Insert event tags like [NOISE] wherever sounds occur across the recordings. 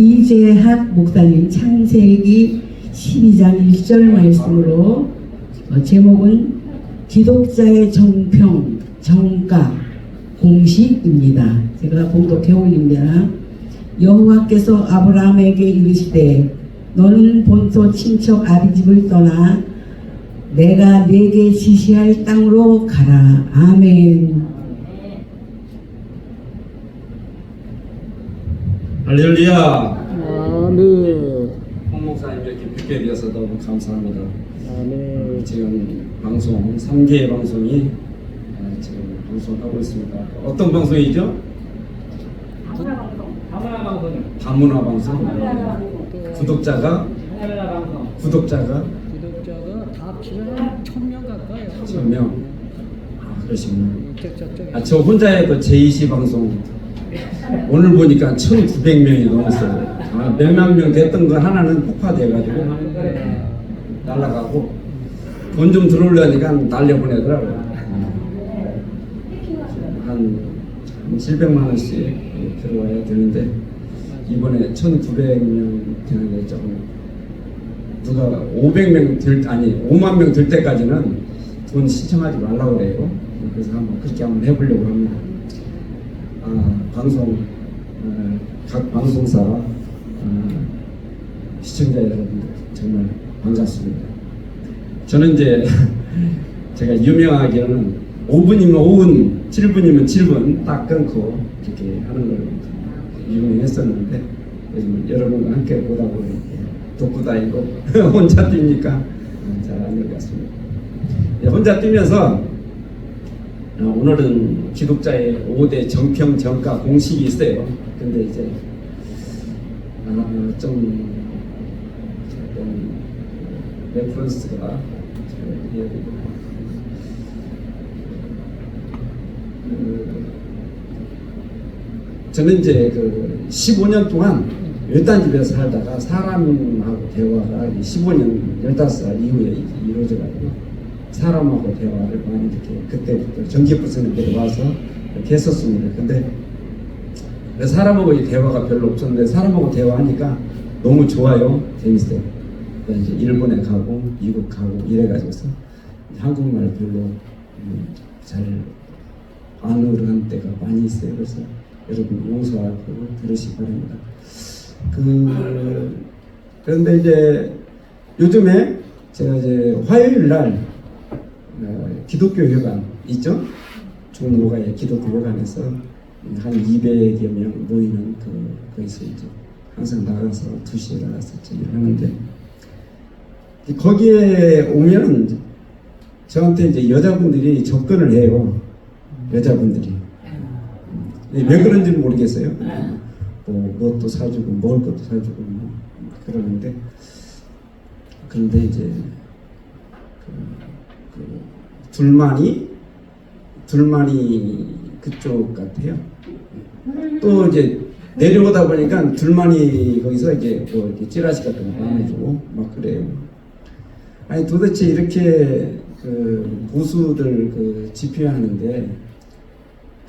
이재학 목사님 창세기 12장 1절 말씀으로 어, 제목은 기독자의 정평, 정가, 공식입니다. 제가 봉독해 올립니다. 여호와께서 아브라함에게 이르시되 너는 본토 친척 아비집을 떠나 내가 네게 지시할 땅으로 가라. 아멘. 할렐루야. 아멘. 홍 목사님 이렇게 뵙게 되어서 너무 감사합니다. 아멘. 지금 방송 3개 방송이 아, 지금 방송하고 있습니다. 어떤 방송이죠? 다문화 방송. 구독자가 구독자가 구독자가 다 합치면 천명 가까이. 천명. 아, 그러시구나. 저쪽 아, 저 혼자의 그 제2시 방송 오늘 보니까 1,900명이 넘었어요. 아, 몇만 명 됐던 거 하나는 폭파돼가지고 날라가고 돈 좀 들어오려니까 날려보내더라고요. 한 700만 원씩 들어와야 되는데 이번에 1,900명 되는데 조금 누가 500명 들 아니 5만 명들 때까지는 돈 신청하지 말라고 그래요. 그래서 한번 그렇게 한번 해보려고 합니다. 아, 방송 어, 각 방송사 어, 시청자 여러분들 정말 반갑습니다. 저는 이제 [LAUGHS] 제가 유명하기는 5분이면 5분, 7분이면 7분 딱 끊고 이렇게 하는 걸 유명했었는데 요즘 여러분과 함께 보다 보니 다니고 [LAUGHS] 혼자 뛰니까 잘 안 될 것 같습니다. 예, 혼자 뛰면서 어, 오늘은 기독자의 5대 정평 정가 공식이 있어요. 근데 이제 어, 좀 레퍼런스가 그, 저는 이제 그 15년 동안 외딴 집에서 살다가 사람하고 대화가 15년 15살 이후에 이루어져가지고 사람하고 대화를 많이 이렇게 그때부터 전기부스님께서 와서 이렇게 했었습니다. 근데 사람하고 이 대화가 별로 없었는데 사람하고 대화하니까 너무 좋아요. 재밌어요. 이제 일본에 가고 미국 가고 이래가지고서 한국말 별로 음, 잘안 어른 때가 많이 있어요. 그래서 여러분 용서하고 들으시기 바랍니다. 그 그런데 이제 요즘에 제가 이제 화요일 날 어, 기독교 회관 있죠? 종로가의 기독교 회관에서 한 200여 명 모이는 그 거기서 이제 항상 나가서 2시에 나가서 하는데 거기에 오면 저한테 이제 여자분들이 접근을 해요. 여자분들이 왜 그런지 는 모르겠어요. 뭐 뭣도 사주고 먹을 것도 사주고 뭐 그러는데 그런데 이제 그, 그 둘만이 둘만이 그쪽 같아요. 또 이제 내려오다 보니까 둘만이 거기서 이제 뭐 이렇게 찌라시 같은 거 나눠주고 막 그래요. 아니 도대체 이렇게 그 보수들 그 집회하는데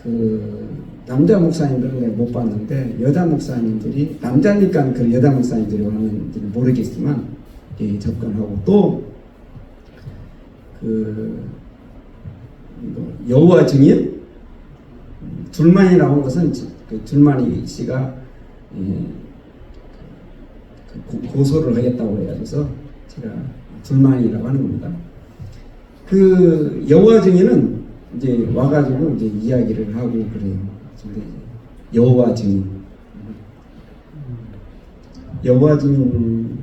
그 남자 목사님들은 내가 못 봤는데 여자 목사님들이 남자니까 그 여자 목사님들이 하는지 모르겠지만 예, 접근하고 또그 뭐 여호와 증인 둘만이 나온 것은 그 둘만이 씨가 예, 그 고- 고소를 하겠다고 해가지고서 제가 둘만이라고 하는 겁니다. 그 여호와 증인은 이제 와가지고 이제 이야기를 하고 그래요. 여호와 증인, 여호와 증인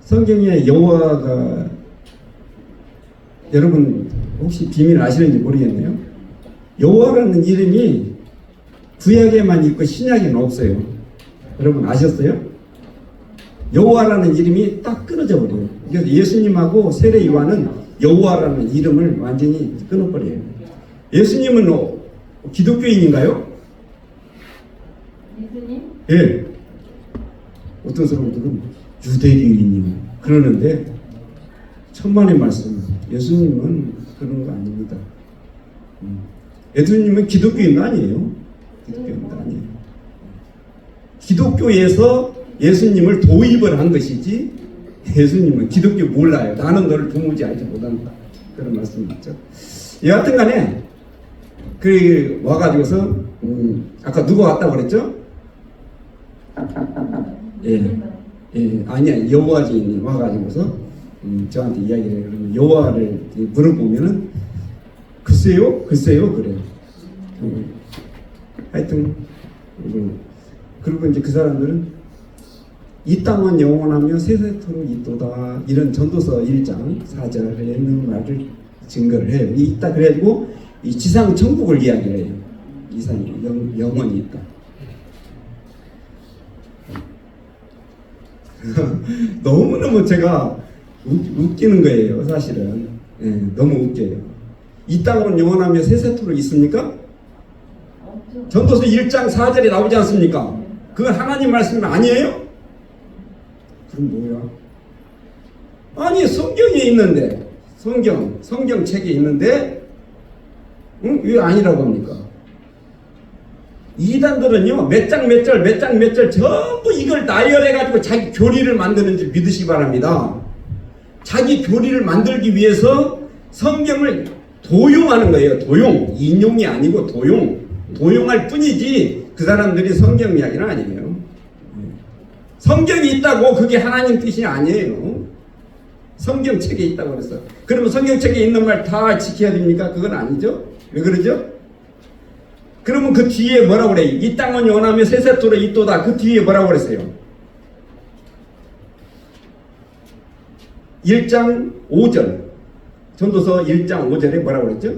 성경에 여호와가 여러분 혹시 비밀 아시는지 모르겠네요. 여호와라는 이름이 구약에만 있고 신약에는 없어요. 여러분 아셨어요? 여호와라는 이름이 딱 끊어져 버려요. 그래서 예수님하고 세례 요한은 여호와라는 이름을 완전히 끊어버려요. 예수님은 어, 기독교인인가요? 예수님? 예. 어떤 사람들은 유대교인이요. 그러는데 천만의 말씀. 예수님은 그런 거 아닙니다. 음. 예수님은 기독교인도 아니에요. 기독교인도 아니에요. 기독교에서 예수님을 도입을 한 것이지 예수님은 기독교 몰라요. 나는 너를 도무지 알지 못한다. 그런 말씀 있죠. 여하튼 간에 그 와가지고서 음, 아까 누가 왔다고 그랬죠? 예, 예, 아니야 여호와 주인이 와가지고서 음, 저한테 이야기를. 그러면 여호와를 물어보면은 글쎄요, 글쎄요 그래요. 음, 하여튼 음, 그리고 이제 그 사람들은 이 땅은 영원하며 세세토록 있도다 이런 전도서 1장 4절에 있는 말을 증거를 해요. 이 있다 그래가지고 이 지상 천국을 이야기를 해요. 이상이 영, 영원히 있다. [LAUGHS] 너무너무 제가 웃, 웃기는 거예요, 사실은. 예, 너무 웃겨요. 이 땅은 영원하며 세세토록 있습니까? 전도서 1장 4절에 나오지 않습니까? 그건 하나님 말씀 아니에요? 그럼 뭐야? 아니 성경에 있는데 성경 성경책에 있는데 응? 왜 아니라고 합니까? 이단들은요 몇 장 몇 절 몇 장 몇 절 전부 이걸 나열해 가지고 자기 교리를 만드는 줄 믿으시기 바랍니다. 자기 교리를 만들기 위해서 성경을 도용하는 거예요. 도용 인용이 아니고 도용 도용할 뿐이지 그 사람들이 성경 이야기는 아니에요. 성경이 있다고 그게 하나님 뜻이 아니에요. 성경책에 있다고 그랬어. 그러면 성경책에 있는 말 다 지켜야 됩니까? 그건 아니죠. 왜 그러죠? 그러면 그 뒤에 뭐라고 그래? 이 땅은 영원하며 세세토록 있도다. 그 뒤에 뭐라고 그랬어요? 1장 5절. 전도서 1장 5절에 뭐라고 그랬죠?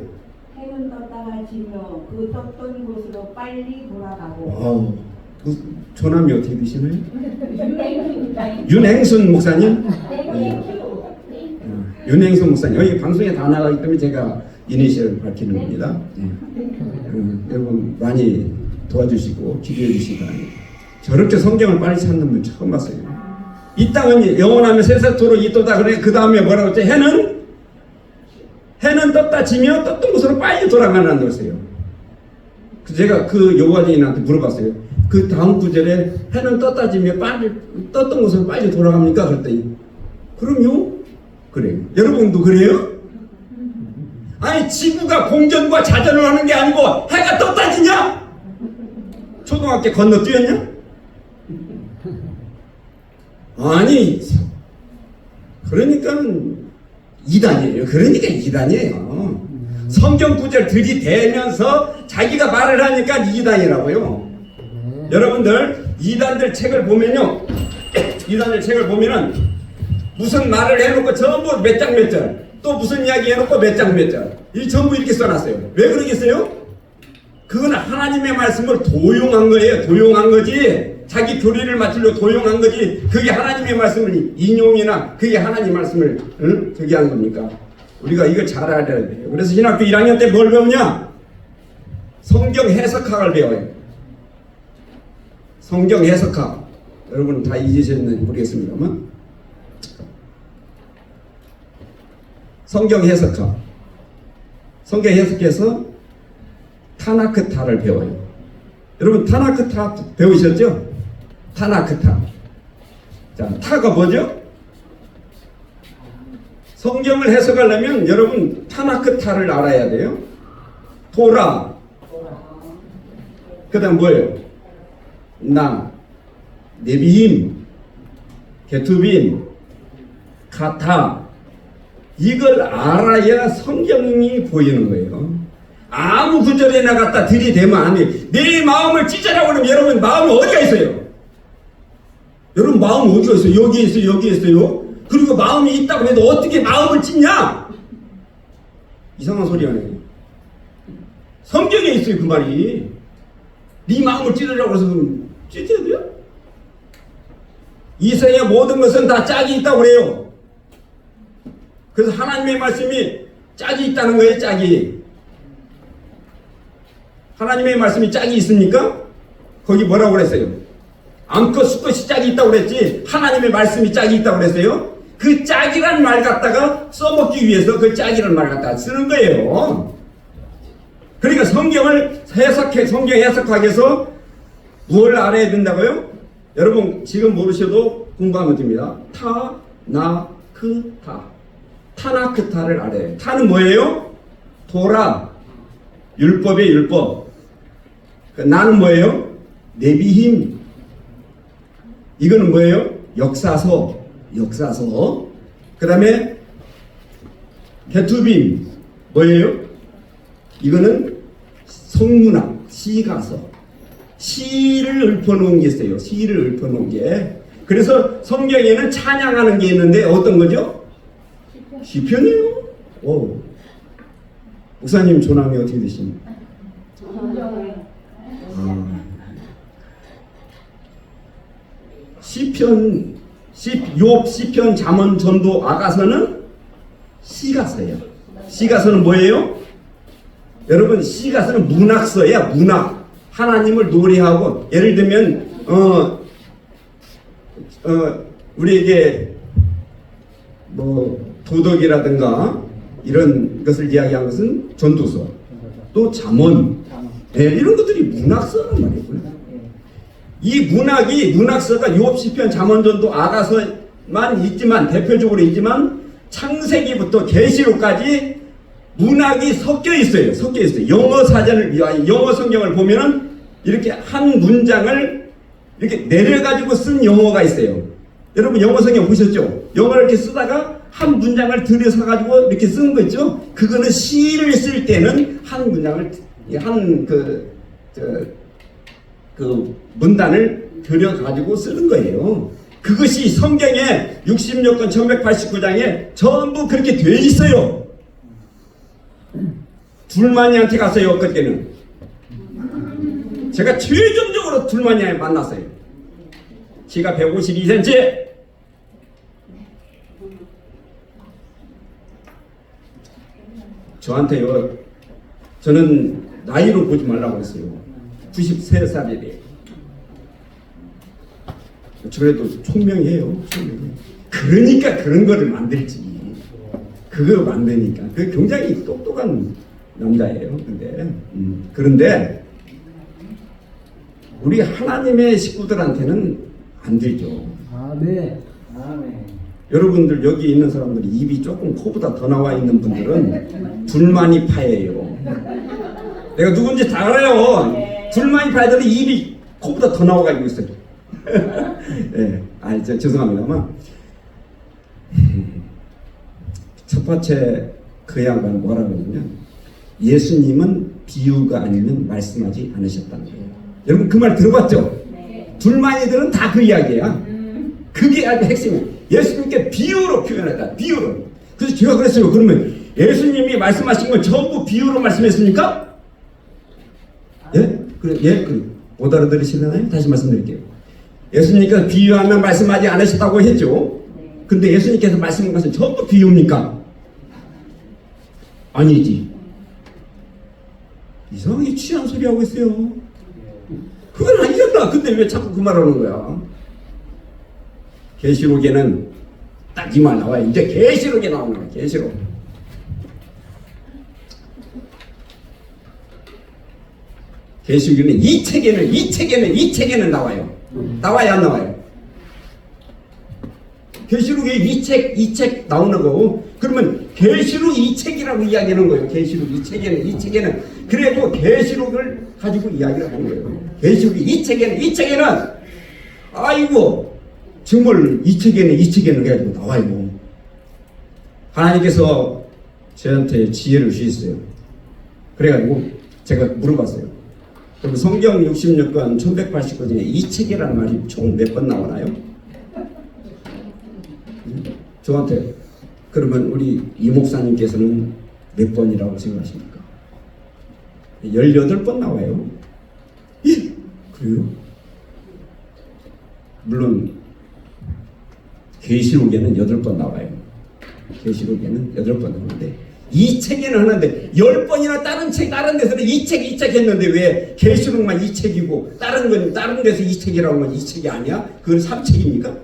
해는 떴다가 지며 그 떴던 곳으로 빨리 돌아가고 와우. 그 조남이 어떻게 되시나요? 윤행순 목사님? 어, 윤행순 목사님. 여기 방송에 다 나가기 때문에 제가 이니셜을 밝히는 겁니다. 예. 음, 여러분 많이 도와주시고 기도해 주시기 바랍니다. 저렇게 성경을 빨리 찾는 분 처음 봤어요. 이 땅은 영원하며 세세토록 있도다 그래 그 다음에 뭐라고 했죠? 해는 해는 떴다 지며 떴던 곳으로 빨리 돌아가는. 그 제가 그 여호와주인한테 물어봤어요. 그 다음 구절에 해는 떴다 지며 빨리 떴던 곳으로 빨리 돌아갑니까? 그랬더니 그럼요. 그래요. 여러분도 그래요? 아니 지구가 공전과 자전을 하는 게 아니고 해가 떴다 지냐? 초등학교 건너뛰었냐? 아니 그러니까 이단이에요. 그러니까 이단이에요. 성경 구절 들이대면서 자기가 말을 하니까 이단이라고요. 여러분들 이단들 책을 보면요. [COUGHS] 이단들 책을 보면은 무슨 말을 해놓고 전부 몇 장 몇 절, 또 무슨 이야기 해놓고 몇 장 몇 절, 이 전부 이렇게 써놨어요. 왜 그러겠어요? 그건 하나님의 말씀을 도용한 거예요. 도용한 거지. 자기 교리를 맞추려 도용한 거지. 그게 하나님의 말씀을 인용이나 그게 하나님 말씀을 응? 저기 한 겁니까? 우리가 이걸 잘 알아야 돼요. 그래서 신학교 1학년 때 뭘 배우냐? 성경 해석학을 배워요. 성경 해석학. 여러분 다 잊으셨는지 모르겠습니다만. 성경 해석학. 성경 해석해서 타나크타를 배워요. 여러분 타나크타 배우셨죠? 타나크타. 자, 타가 뭐죠? 성경을 해석하려면 여러분 타나크타를 알아야 돼요. 토라. 그 다음 뭐예요? 나, 네비임, 게투빈, 카타. 이걸 알아야 성경이 보이는 거예요. 아무 구절에 나갔다 들이대면 안 돼. 내 마음을 찢으라고 그러면 여러분 마음이 어디가 있어요? 여러분 마음 어디가 있어요? 여기 있어요, 여기 있어요. 그리고 마음이 있다고 해도 어떻게 마음을 찢냐? 이상한 소리 하네. 성경에 있어요, 그 말이. 네 마음을 찢으라고 해서 찢어야 돼요? 이 세상의 모든 것은 다 짝이 있다고 그래요. 그래서 하나님의 말씀이 짝이 있다는 거예요, 짝이. 하나님의 말씀이 짝이 있습니까? 거기 뭐라고 그랬어요? 암컷 수컷이 짝이 있다고 그랬지 하나님의 말씀이 짝이 있다고 그랬어요? 그 짝이란 말 갖다가 써먹기 위해서 그 짝이란 말 갖다가 쓰는 거예요. 그러니까 성경을 해석해 성경 해석학에서 뭘 알아야 된다고요? 여러분 지금 모르셔도 공부하면 됩니다. 타, 나, 크, 타. 타나크타를 알아요. 타는 뭐예요? 도라. 율법의 율법. 그 나는 뭐예요? 내비힘. 이거는 뭐예요? 역사서. 역사서. 그 다음에 개투빔. 뭐예요? 이거는 성문학, 시가서. 시를 읊어놓은 게 있어요. 시를 읊어놓은 게. 그래서 성경에는 찬양하는 게 있는데 어떤 거죠? 시편이요. 오. 목사님 조남이 어떻게 되십니까? 시편, 시, 욥, 시편, 잠언, 전도, 아가서는 시가서예요. 시가서는 뭐예요? 여러분 시가서는 문학서야 문학. 하나님을 노래하고 예를 들면 어, 어 우리에게 뭐 도덕이라든가 이런 것을 이야기한 것은 전도서 또 잠언 예, 이런 것들이 문학서란 말이고요. 이 문학이 문학서가 욥 시편 잠언전도 아가서만 있지만 대표적으로 있지만 창세기부터 계시록까지 문학이 섞여 있어요. 섞여 있어요. 영어 사전을 영어 성경을 보면은 이렇게 한 문장을 이렇게 내려 가지고 쓴 영어가 있어요. 여러분 영어 성경 보셨죠? 영어를 이렇게 쓰다가 한 문장을 들여서 가지고 이렇게 쓴거 있죠? 그거는 시를 쓸 때는 한 문장을 한그 그 문단을 들여 가지고 쓰는 거예요. 그것이 성경에 66권 1189장에 전부 그렇게 돼 있어요. 둘만이한테 갔어요, 그때는. 제가 최종적으로 둘만이에 만났어요. 키가 152cm. 저한테요, 저는 나이로 보지 말라고 했어요. 93살이래. 그래도 총명해요. 총명해. 그러니까 그런 거를 만들지. 그거 만드니까. 그 굉장히 똑똑한 남자예요. 근데 음, 그런데 우리 하나님의 식구들한테는 안 들죠. 아멘. 아멘. 여러분들 여기 있는 사람들이 입이 조금 코보다 더 나와 있는 분들은 둘만이 파예요. 내가 누군지 다 알아요. 둘만이 파들이 입이 코보다 더 나와가지고 있어요. [LAUGHS] 예, 아, 저 죄송합니다만 첫 번째 그 양반 뭐라 그러냐면 예수님은 비유가 아니면 말씀하지 않으셨다는 거예요. 여러분 그 말 들어봤죠? 둘만이들은 다 그 이야기야. 그게 아주 핵심이에요. 예수님께 비유로 표현했다. 비유로. 그래서 제가 그랬어요. 그러면 예수님이 말씀하신 건 전부 비유로 말씀했습니까? 예? 그래, 예? 못 알아들으시려나요? 다시 말씀드릴게요. 예수님께서 비유하면 말씀하지 않으셨다고 했죠. 근데 예수님께서 말씀한 것은 전부 비유입니까? 아니지. 이상하게 취한 소리 하고 있어요. 그건 아니었다. 근데 왜 자꾸 그 말하는 거야? 계시록에는 딱 이 말 나와요. 이제 계시록에 나오는 거야. 계시록. 계시록에는 이 책에는 이 책에는 이 책에는 나와요. 나와야 안 나와요. 계시록에 이 책, 이 책 나오는 거고, 그러면 계시록 이 책이라고 이야기하는 거예요. 계시록 이 책에는, 이 책에는. 그래도 계시록을 가지고 이야기를 하는 거예요. 계시록 이 책에는, 이 책에는, 아이고, 정말 이 책에는, 이 책에는 해가지고 나와요. 하나님께서 저한테 지혜를 주셨어요. 그래가지고 제가 물어봤어요. 그럼 성경 66권 1189 중에 이 책이라는 말이 총 몇 번 나오나요? 저한테 그러면 우리 이 목사님께서는 몇 번이라고 생각하십니까? 18번 나와요. 예, 그래요? 물론 계시록에는 8번 나와요. 계시록에는 8번 나오는데 이 책에는 하는데 10번이나 다른 책 다른 데서는 이 책 이 책 했는데 왜 계시록만 이 책이고 다른 건 다른 데서 이 책이라고 하면 이 책이 아니야? 그건 3책입니까?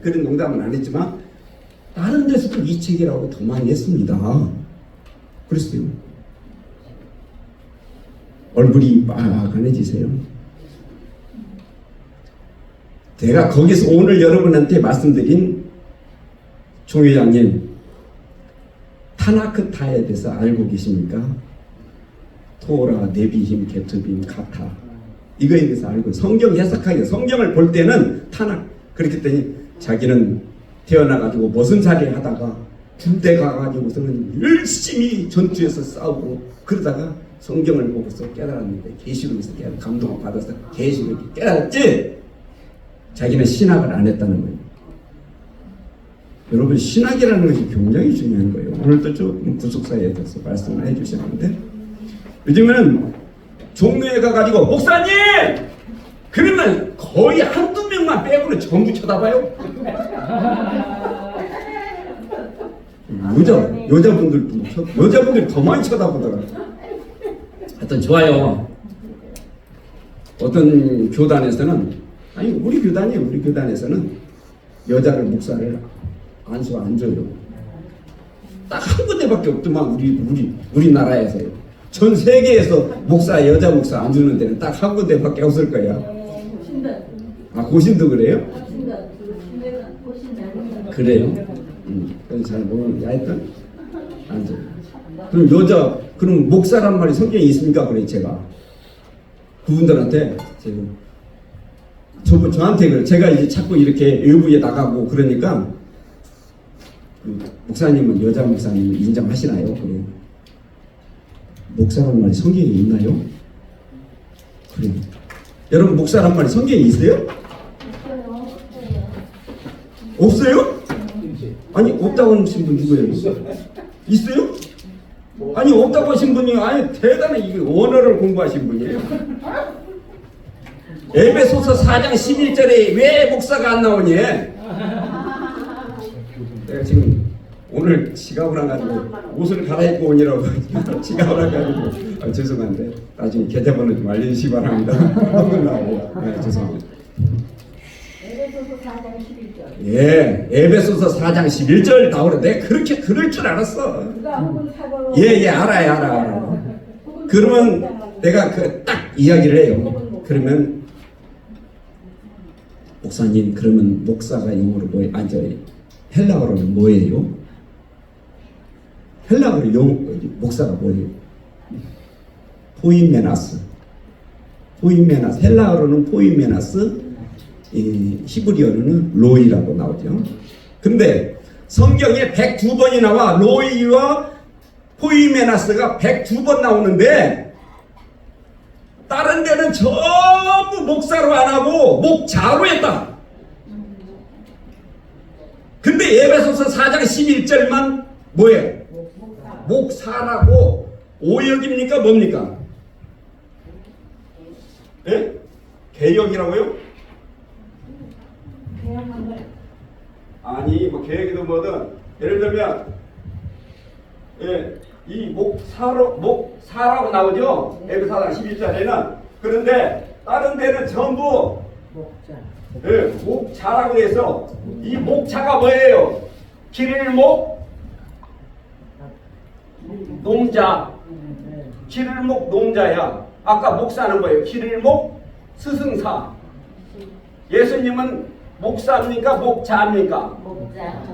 그런 농담은 안 했지만 다른 데서도 이 책이라고 더 많이 했습니다. 그랬어요. 얼굴이 빨간해지세요. 내가 거기서 오늘 여러분한테 말씀드린 종 회장님 타나크타에 대해서 알고 계십니까? 토라, 네비힘, 게투빔, 카타 이거에 대해서 알고 성경 해석하기 성경을 볼 때는 타나 그렇기 때문에 자기는 태어나가지고 무슨 살이 하다가 군대 가가지고서는 열심히 전투에서 싸우고 그러다가 성경을 보고서 깨달았는데 계시록에서 감동을 받아서 계시록에 깨달았지 자기는 신학을 안 했다는 거예요. 여러분 신학이라는 것이 굉장히 중요한 거예요. 오늘도 좀 구속사에 대해서 말씀을 해주셨는데 요즘에는 종로에 가가지고 목사님 그러면 거의 한두 명만 빼고는 전부 쳐다봐요. 여자 여자분들도 쳐- 여자분들이 더 많이 쳐다보더라. 하여튼 좋아요. 어떤 교단에서는 아니 우리 교단이 우리 교단에서는 여자를 목사를 안수 안 줘요. 딱 한 군데밖에 없더만 우리 우리 우리나라에서요. 전 세계에서 목사 여자 목사 안 주는 데는 딱 한 군데밖에 없을 거야. 아 고신도 그래요? 그래요? 음, 잘 모르는데 하여튼 안 줘. 그럼 여자 그럼 목사란 말이 성경에 있습니까? 그래 제가 그분들한테 지금 저 저한테 그래 제가 이제 자꾸 이렇게 외부에 나가고 그러니까 그 목사님은 여자 목사님을 인정하시나요? 그래 목사란 말이 성경에 있나요? 그래 여러분 목사란 말이 성경에 있어요? 없어요? 아니 없다고 하신 분 누구예요? 있어요? 아니 없다고 하신 분이 아니 대단히 이게 언어를 공부하신 분이에요. 에베소서 4장 11절에 왜 목사가 안 나오니? 내가 지금 오늘 지갑을 안 가지고 옷을 갈아입고 오니라고 [LAUGHS] 지갑을 안 가지고 아, 죄송한데 나중에 계좌번호 좀 알려주시기 바랍니다. [LAUGHS] 한번 나오고 네, 죄송합니다. 에베소서 4장 11절. 예, 에베소서 4장 11절 나오래. 내가 그렇게 그럴 줄 알았어. 예, 예, 알아요, 알아, 알아. 그러면 내가 그 딱 이야기를 해요. 그러면 목사님, 그러면 목사가 영어로 뭐, 아니 저 헬라어로는 뭐예요? 헬라어로 영 목사가 뭐예요? 포이메나스. 포이메나스. 헬라어로는 포이메나스. 이 히브리어로는 로이라고 나오죠. 근데 성경에 102번이 나와 로이와 포이메나스가 102번 나오는데 다른 데는 전부 목사로 안 하고 목자로 했다. 근데 예배소서 4장 11절만 뭐예요? 목 사라고 오역입니까 뭡니까? 예? 개역이라고요? 아니 뭐 계획이든 뭐든 예를 들면 예, 이 목사로 목사라고 나오죠 에베사장 11절에는 그런데 다른 데는 전부 예, 목자라고 해서 이 목자가 뭐예요? 길일목 농자 길일목 농자야 아까 목사는 뭐예요? 길일목 스승사 예수님은 목사입니까? 목자입니까?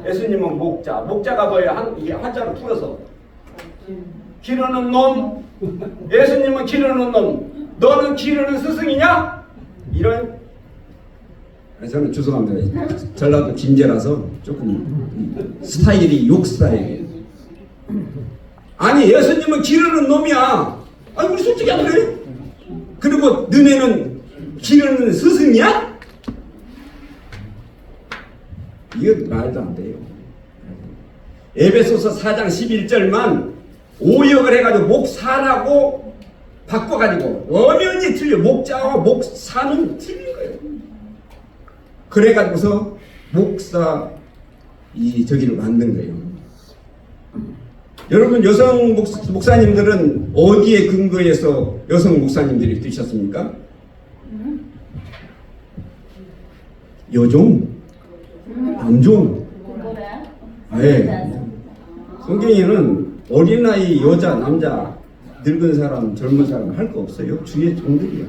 예수님은 목자. 목자가 뭐예요? 한, 이게 한자로 풀어서. 기르는 놈. 예수님은 기르는 놈. 너는 기르는 스승이냐? 이런. 저는 죄송합니다. 전라도 김제라서 조금 스타일이 욕 스타일이에요. 아니 예수님은 기르는 놈이야. 아니 우리 솔직히 안 그래요? 그리고 너네는 기르는 스승이야? 이건 말도 안 돼요. 에베소서 4장 11절만 오역을 해가지고 목사라고 바꿔가지고 엄연히 틀려 목자와 목사는 틀린 거예요. 그래가지고서 목사 이 저기를 만든 거예요. 여러분 여성 목사, 목사님들은 어디에 근거해서 여성 목사님들이 되셨습니까? 여종, 남종, 네. 성경에는 어린아이, 여자, 남자, 늙은 사람, 젊은 사람 할 거 없어요. 주의 종들이야.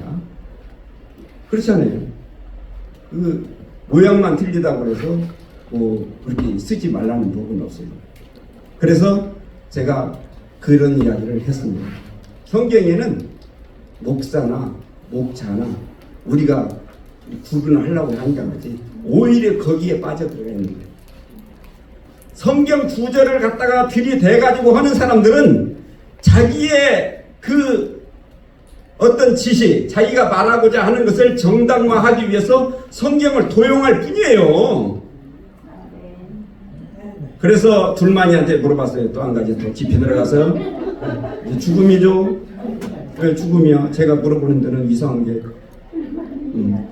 그렇잖아요. 그 모양만 틀리다고 해서 뭐 그렇게 쓰지 말라는 법은 없어요. 그래서 제가 그런 이야기를 했습니다. 성경에는 목사나 목자나 우리가 구분하려고 한게 아니지 오히려 거기에 빠져들어가 있는 거예요. 성경 구절을 갖다가 들이대가지고 하는 사람들은 자기의 그 어떤 지시, 자기가 말하고자 하는 것을 정당화하기 위해서 성경을 도용할 뿐이에요. 그래서 둘만이한테 물어봤어요. 또 한 가지 더 깊이 들어가서 죽음이죠. 왜 죽음이야? 제가 물어보는 데는 이상한 게 음.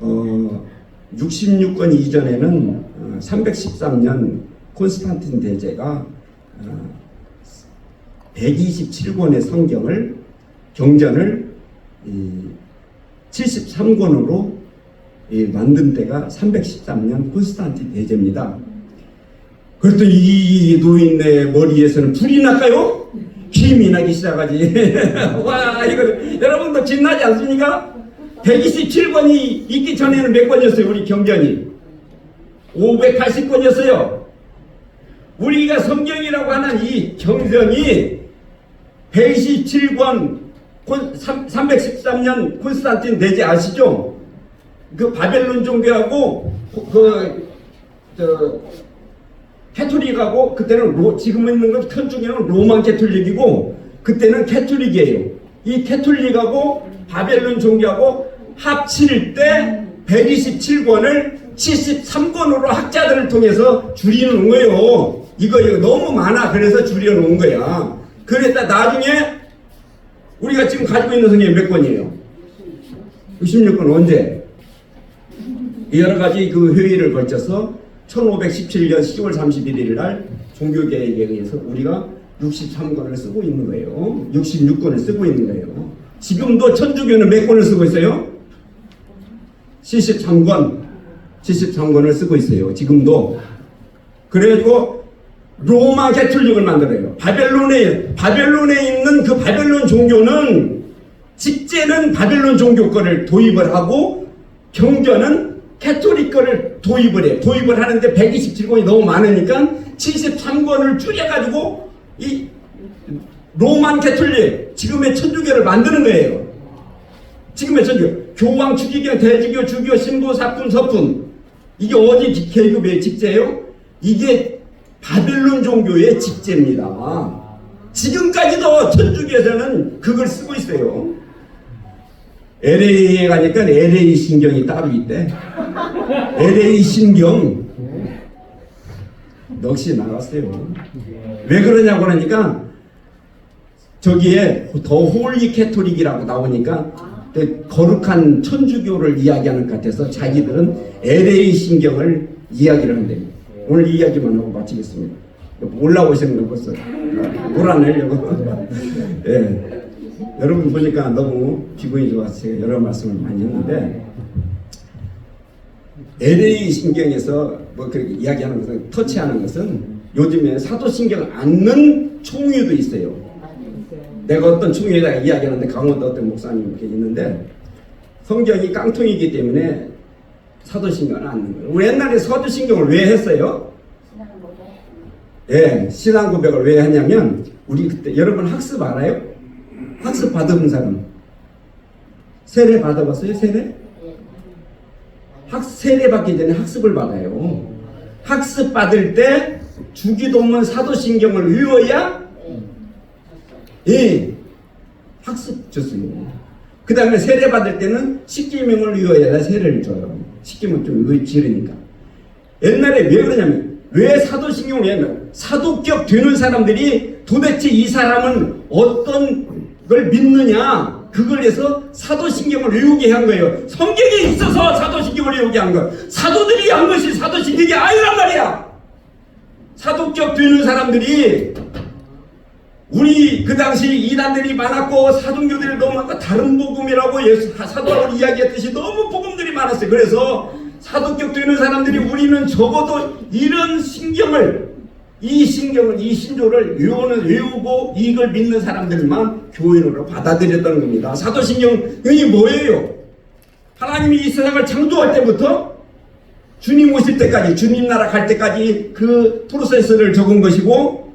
어, 66권 이전에는 어, 313년 콘스탄틴 대제가 어, 127권의 성경을 경전을 73권으로 만든 때가 313년 콘스탄틴 대제입니다. 그랬더니 이 노인네 머리에서는 불이 날까요? 힘이 나기 시작하지. [LAUGHS] 와, 이거 여러분도 진나지 않습니까? 127권이 있기 전에는 몇 권이었어요? 우리 경전이 580권이었어요. 우리가 성경이라고 하는 이 경전이 127권 313년 콘스탄틴 대제 아시죠? 그 바벨론 종교하고 그저 캐톨릭하고 그때는 로, 지금 있는 건 천주교는 로만 캐톨릭이고 그때는 캐톨릭이에요. 이 캐톨릭하고 바벨론 종교하고 합칠 때 127권을 73권으로 학자들을 통해서 줄여놓은 거예요. 이거, 이거 너무 많아. 그래서 줄여놓은 거야. 그랬다 나중에 우리가 지금 가지고 있는 성경이 몇 권이에요? 66권 언제? 여러 가지 그 회의를 걸쳐서 1517년 10월 31일 날 종교개혁에 의해서 우리가 63권을 쓰고 있는 거예요. 66권을 쓰고 있는 거예요. 지금도 천주교는 몇 권을 쓰고 있어요? 73권. 73권을 쓰고 있어요. 지금도. 그래가지고 로마 캐톨릭을 만들어요. 바벨론에 바벨론에 있는 그 바벨론 종교는 직제는 바벨론 종교 거를 도입을 하고 경전은 캐톨릭 거를 도입을 해. 도입을 하는데 127권이 너무 많으니까 73권을 줄여가지고 이 로만 캐톨릭 지금의 천주교를 만드는 거예요. 지금의 천주교 교황 주기경 대주교 주교 신부 사품 서품 이게 어디 계급의 직제예요? 이게 바벨론 종교의 직제입니다. 지금까지도 천주교에서는 그걸 쓰고 있어요. LA에 가니까 LA 신경이 따로 있대. LA 신경. 넋이 나갔어요. 왜 그러냐고 그러니까 저기에 더 홀리 캐톨릭이라고 나오니까 그 거룩한 천주교를 이야기하는 것 같아서 자기들은 LA 신경을 이야기를 한답니다. 오늘 이 이야기만 하고 마치겠습니다. 올라오시는 거 벌써 몰아내려고. [LAUGHS] 예. 여러분 보니까 너무 기분이 좋아서 제가 여러 말씀을 많이 했는데 LA 신경에서 뭐 그렇게 이야기하는 것은 터치하는 것은 요즘에 사도신경 않는 총유도 있어요. 내가 어떤 총유에다가 이야기하는데 강원도 어떤 목사님 이렇게 있는데 성경이 깡통이기 때문에 사도신경을 않는 거예요. 우리 옛날에 사도신경을 왜 했어요? 예, 신앙 고백을 왜 했냐면 우리 그때 여러분 학습 알아요? 학습 받은 사람 세례 받아봤어요? 세례? 학 세례 받기 전에 학습을 받아요. 학습 받을 때 주기도문 사도신경을 외워야 예 학습 줬어요. 그 다음에 세례 받을 때는 십계명을 외워야 세례를 줘요. 십계명 좀 외- 지르니까. 옛날에 왜 그러냐면 왜 사도신경을 외우면 사도격 되는 사람들이 도대체 이 사람은 어떤 걸 믿느냐 그걸 해서 사도신경을 외우게 한 거예요. 성경에 있어서 사도신경을 외우게 한 거예요. 사도들이 한 것이 사도신경이 아니란 말이야. 사도격 되는 사람들이 우리 그 당시 이단들이 많았고 사도교들이 너무 많고 다른 복음이라고 예수 사도하고 이야기했듯이 너무 복음들이 많았어요. 그래서 사도격 되는 사람들이 우리는 적어도 이런 신경을 이 신경을 이 신조를 외우는 외우고 이걸 믿는 사람들만 교인으로 받아들였다는 겁니다. 사도신경이 뭐예요? 하나님이 이 세상을 창조할 때부터 주님 오실 때까지 주님 나라 갈 때까지 그 프로세스를 적은 것이고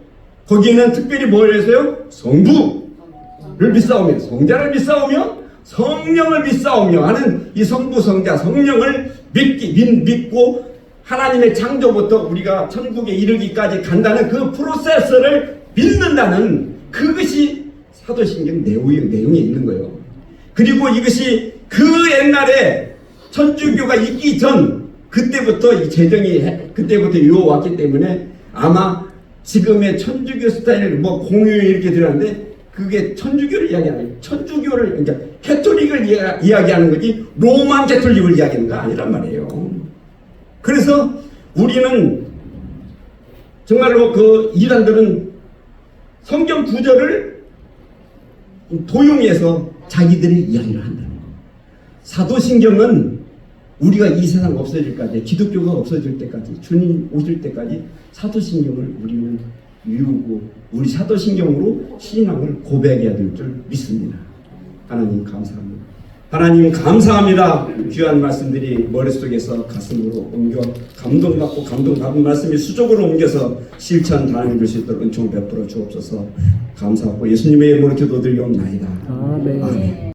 거기에는 특별히 뭘 해서요? 성부를 믿사오며 성자를 믿사오며 성령을 믿사오며 하는 이 성부 성자 성령을 믿기 믿, 믿고 하나님의 창조부터 우리가 천국에 이르기까지 간다는 그 프로세스를 믿는다는 그것이 사도신경 내용이, 내용에 있는 거예요. 그리고 이것이 그 옛날에 천주교가 있기 전 그때부터 이 재정이 해- 그때부터 이어왔기 때문에 아마 지금의 천주교 스타일 뭐 공유 이렇게 들었는데 그게 천주교를 이야기하는 거예요. 천주교를 그러니까 캐톨릭을 이야, 이야기하는 거지 로만 캐톨릭을 이야기하는 거 아니란 말이에요. 그래서 우리는 정말로 그 이단들은 성경 구절을 도용해서 자기들의 이야기를 한다는 거예요. 사도신경은 우리가 이 세상 없어질 때까지 기독교가 없어질 때까지 주님 오실 때까지 사도신경을 우리는 이루고 우리 사도신경으로 신앙을 고백해야 될 줄 믿습니다. 하나님 감사합니다. 하나님 감사합니다. 귀한 말씀들이 머릿속에서 가슴으로 옮겨 감동받고 감동받은 말씀이 수적으로 옮겨서 실천 다니는 수 있도록 은총 베풀어 주옵소서 감사하고 예수님의 이름으로 기도드리옵나이다. 아멘. 아멘.